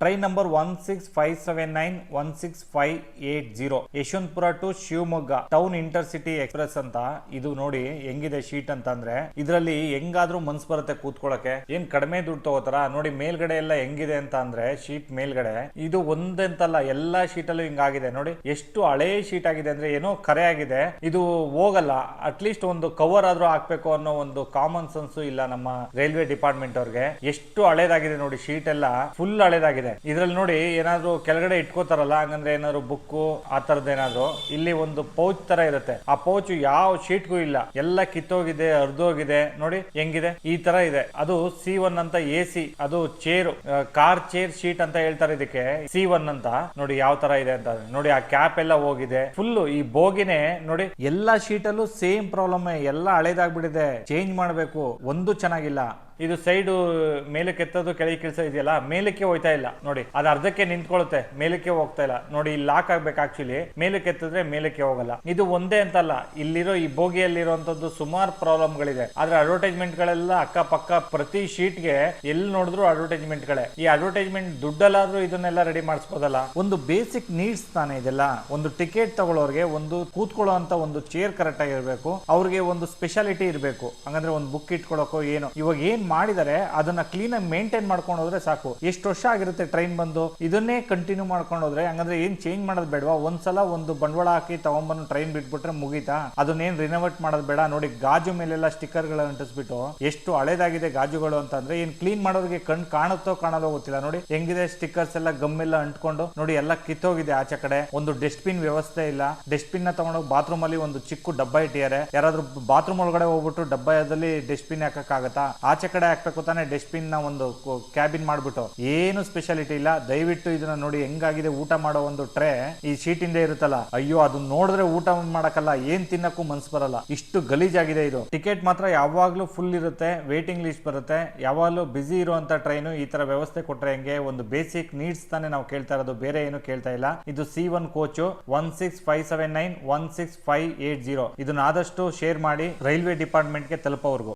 Train number one six five seven nine one six five eight zero. Yeshwantpur to Shivamogga town intercity express ಅಂತ. ಇದು ನೋಡಿ ಹೆಂಗಿದೆ sheet ಅಂತ ಅಂದ್ರೆ ಇದರಲ್ಲಿ ಹೆಂಗಾದ್ರೂ ಮನ್ಸ್ ಬರುತ್ತೆ ಕೂತ್ಕೊಳಕ್ಕೆ ಏನ್ ಕಡಿಮೆ ದುಡ್ಡು ತಗೋತಾರ? ನೋಡಿ ಮೇಲ್ಗಡೆ ಎಲ್ಲ ಹೆಂಗಿದೆ ಅಂತ ಅಂದ್ರೆ ಶೀಟ್ ಮೇಲ್ಗಡೆ. ಇದು ಒಂದಂತಲ್ಲ ಎಲ್ಲಾ ಶೀಟ್ ಅಲ್ಲೂ ಹಿಂಗಾಗಿದೆ. ನೋಡಿ ಎಷ್ಟು ಹಳೆ ಶೀಟ್ ಆಗಿದೆ ಅಂದ್ರೆ ಏನೋ ಕರೆ ಆಗಿದೆ. ಇದು ಹೋಗಲ್ಲ. ಅಟ್ಲೀಸ್ಟ್ ಒಂದು ಕವರ್ ಆದ್ರೂ ಹಾಕ್ಬೇಕು ಅನ್ನೋ ಒಂದು ಕಾಮನ್ ಸೆನ್ಸ್ ಇಲ್ಲ ನಮ್ಮ ರೈಲ್ವೆ ಡಿಪಾರ್ಟ್ಮೆಂಟ್ ಅವ್ರಿಗೆ. ಎಷ್ಟು ಹಳೇದಾಗಿದೆ ನೋಡಿ ಶೀಟ್ ಎಲ್ಲ. ಫುಲ್ ಹಳೇದಾಗಿದೆ. ಇದ್ರಲ್ಲಿ ನೋಡಿ ಏನಾದ್ರು ಕೆಳಗಡೆ ಇಟ್ಕೋತಾರಲ್ಲ, ಹಂಗಂದ್ರೆ ಏನಾದ್ರು ಬುಕ್ಕು ಆ ತರದ್ ಏನಾದ್ರು, ಇಲ್ಲಿ ಒಂದು ಪೌಚ್ ತರ ಇರುತ್ತೆ. ಆ ಪೌಚ್ ಯಾವ ಶೀಟ್ಗೂ ಇಲ್ಲ. ಎಲ್ಲ ಕಿತ್ತೋಗಿದೆ, ಹರಿದೋಗಿದೆ. ನೋಡಿ ಹೆಂಗಿದೆ? ಈ ತರ ಇದೆ. ಅದು ಸಿ ಒನ್ ಅಂತ ಎ ಅದು ಚೇರ್ ಕಾರ್ ಚೇರ್ ಶೀಟ್ ಅಂತ ಹೇಳ್ತಾರೆ ಇದಕ್ಕೆ. ಸಿ ಒನ್ ಅಂತ. ನೋಡಿ ಯಾವ ತರ ಇದೆ ಅಂತ. ನೋಡಿ ಆ ಕ್ಯಾಪ್ ಎಲ್ಲ ಹೋಗಿದೆ. ಫುಲ್ ಈ ಬೋಗಿನೇ, ನೋಡಿ ಎಲ್ಲಾ ಶೀಟ್ ಅಲ್ಲೂ ಸೇಮ್ ಪ್ರಾಬ್ಲಮ್ ಎಲ್ಲ ಹಳೇದಾಗ್ಬಿಟ್ಟಿದೆ. ಚೇಂಜ್ ಮಾಡಬೇಕು. ಒಂದು ಚೆನ್ನಾಗಿಲ್ಲ. ಇದು ಸೈಡ್ ಮೇಲಕ್ಕೆ ಎತ್ತೋದು ಕೆಳಗೆ ಕೆಲಸ ಇದೆಯಲ್ಲ, ಮೇಲಕ್ಕೆ ಹೋಯ್ತಾ ಇಲ್ಲ. ನೋಡಿ, ಅದು ಅರ್ಧಕ್ಕೆ ನಿಂತ್ಕೊಳ್ಳುತ್ತೆ, ಮೇಲಕ್ಕೆ ಹೋಗ್ತಾ ಇಲ್ಲ. ನೋಡಿ, ಇಲ್ಲಿ ಲಾಕ್ ಆಗ್ಬೇಕು ಆಕ್ಚುಲಿ ಮೇಲಕ್ಕೆ ಎತ್ತಿದ್ರೆ ಮೇಲಕ್ಕೆ ಹೋಗಲ್ಲ. ಇದು ಒಂದೇ ಅಂತಲ್ಲ. ಇಲ್ಲಿರೋ ಈ ಬೋಗಿಯಲ್ಲಿರುವಂತದ್ದು ಸುಮಾರು ಪ್ರಾಬ್ಲಮ್ ಗಳಿದೆ ಆದ್ರೆ ಅಡ್ವರ್ಟೈಸ್ಮೆಂಟ್ ಗಳೆಲ್ಲ ಅಕ್ಕಪಕ್ಕ ಪ್ರತಿ ಶೀಟ್ಗೆ ಎಲ್ಲಿ ನೋಡಿದ್ರು ಅಡ್ವರ್ಟೈಸ್ಮೆಂಟ್ ಗಳೇ ಈ ಅಡ್ವರ್ಟೈಸ್ಮೆಂಟ್ ದುಡ್ಡಲ್ಲಾದ್ರೂ ಇದನ್ನೆಲ್ಲ ರೆಡಿ ಮಾಡಿಸ್ಬೋದಲ್ಲ. ಒಂದು ಬೇಸಿಕ್ ನೀಡ್ಸ್ ತಾನೇ ಇದೆಲ್ಲ. ಒಂದು ಟಿಕೆಟ್ ತಗೊಳ್ಳೋರ್ಗೆ ಒಂದು ಕೂತ್ಕೊಳ್ಳೋ ಅಂತ ಒಂದು ಚೇರ್ ಕರೆಕ್ಟ್ ಆಗಿರ್ಬೇಕು ಅವ್ರಿಗೆ ಒಂದು ಸ್ಪೆಷಾಲಿಟಿ ಇರಬೇಕು. ಹಂಗಂದ್ರೆ ಒಂದು ಬುಕ್ ಇಟ್ಕೊಳ್ಳೋಕೋ ಏನೋ. ಇವಾಗ ಏನ್ ಮಾಡಿದಾರೆ ಅದನ್ನ ಕ್ಲೀನ್ ಆಗಿ ಮೇಂಟೈನ್ ಮಾಡ್ಕೊಂಡು ಹೋದ್ರೆ ಸಾಕು. ಎಷ್ಟು ವರ್ಷ ಆಗಿರುತ್ತೆ ಟ್ರೈನ್ ಬಂದು? ಇದನ್ನೇ ಕಂಟಿನ್ಯೂ ಮಾಡ್ಕೊಂಡು ಹೋದ್ರೆ, ಹಂಗಂದ್ರೆ ಏನ್ ಚೇಂಜ್ ಮಾಡೋದು ಬೇಡವಾ? ಒಂದ್ಸಲ ಒಂದು ಬಂಡವಾಳ ಹಾಕಿ ತಗೊಂಡ್ಬಂದು ಟ್ರೈನ್ ಬಿಟ್ಬಿಟ್ರೆ ಮುಗೀತಾ? ಅದನ್ನೇನ್ ರಿನೋವೇಟ್ ಮಾಡೋದು ಬೇಡ? ನೋಡಿ, ಗಾಜು ಮೇಲೆಲ್ಲ ಸ್ಟಿಕ್ಕರ್ಗಳ ಅಂಟಿಸ್ಬಿಟ್ಟು ಎಷ್ಟು ಹಳೇದಾಗಿದೆ ಗಾಜುಗಳು ಅಂತಂದ್ರೆ ಏನ್ ಕ್ಲೀನ್ ಮಾಡೋರಿಗೆ ಕಣ್ ಕಾಣುತ್ತೋ ಕಾಣೋದೋ ಗೊತ್ತಿಲ್ಲ. ನೋಡಿ, ಹೆಂಗಿದೆ ಸ್ಟಿಕ್ಕರ್ಸ್ ಎಲ್ಲ ಗಮ್ ಎಲ್ಲ ಅಂಟ್ಕೊಂಡು, ನೋಡಿ, ಎಲ್ಲ ಕಿತ್ತೋಗಿದೆ ಆಚೆ ಕಡೆ. ಒಂದು ಡಸ್ಟ್ಬಿನ್ ವ್ಯವಸ್ಥೆ ಇಲ್ಲ. ಡಸ್ಟ್ಬಿನ್ನ ತಗೊಂಡೋಗಿ ಬಾತ್ರೂಮ್ ಅಲ್ಲಿ ಒಂದು ಚಿಕ್ಕ ಡಬ್ಬ ಇಟ್ಟಿದ್ದಾರೆ. ಯಾರಾದ್ರೂ ಬಾತ್ರೂಮ್ ಒಳಗಡೆ ಹೋಗ್ಬಿಟ್ಟು ಡಬ್ಬದಲ್ಲಿ ಡಸ್ಟ್ಬಿನ್ ಹಾಕಕ್ಕಾಗತ್ತಾ? ಆಚೆ ಕಡೆ ಹಾಕ್ಬೇಕು ತಾನೆ ಡಸ್ಟ್ಬಿನ್ನ ಒಂದು ಕ್ಯಾಬಿನ್ ಮಾಡ್ಬಿಟ್ಟು. ಏನು ಸ್ಪೆಷಾಲಿಟಿ ಇಲ್ಲ. ದಯವಿಟ್ಟು ಇದನ್ನ ನೋಡಿ ಹೆಂಗಾಗಿದೆ ಊಟ ಮಾಡೋ ಒಂದು ಟ್ರೇ ಈ ಶೀಟ್ ಇಂದ ಇರುತ್ತಲ್ಲ. ಅಯ್ಯೋ ಅದನ್ನ ನೋಡಿದ್ರೆ ಊಟ ಮಾಡಕ್ಕಲ್ಲ. ಏನ್ ತಿನ್ನಕ್ಕೂ ಮನ್ಸ್ ಬರಲ್ಲ. ಇಷ್ಟು ಗಲೀಜಾಗಿದೆ ಇದು. ಟಿಕೆಟ್ ಮಾತ್ರ ಯಾವಾಗ್ಲೂ ಫುಲ್ ಇರುತ್ತೆ. ವೇಟಿಂಗ್ ಲಿಸ್ಟ್ ಬರುತ್ತೆ. ಯಾವಾಗಲೂ ಬಿಸಿ ಇರುವಂತ ಟ್ರೈನು ಈ ತರ ವ್ಯವಸ್ಥೆ ಕೊಟ್ರೆ ಹೆಂಗೆ? ಒಂದು ಬೇಸಿಕ್ ನೀಡ್ಸ್ ತಾನೆ ನಾವು ಕೇಳ್ತಾ ಇರೋದು. ಬೇರೆ ಏನು ಕೇಳ್ತಾ ಇಲ್ಲ. ಇದು C one coach one six five seven nine one six five eight zero ಇದನ್ನ ಆದಷ್ಟು ಶೇರ್ ಮಾಡಿ ರೈಲ್ವೆ ಡಿಪಾರ್ಟ್ಮೆಂಟ್ಗೆ ತಲುಪೋವರೆಗೂ.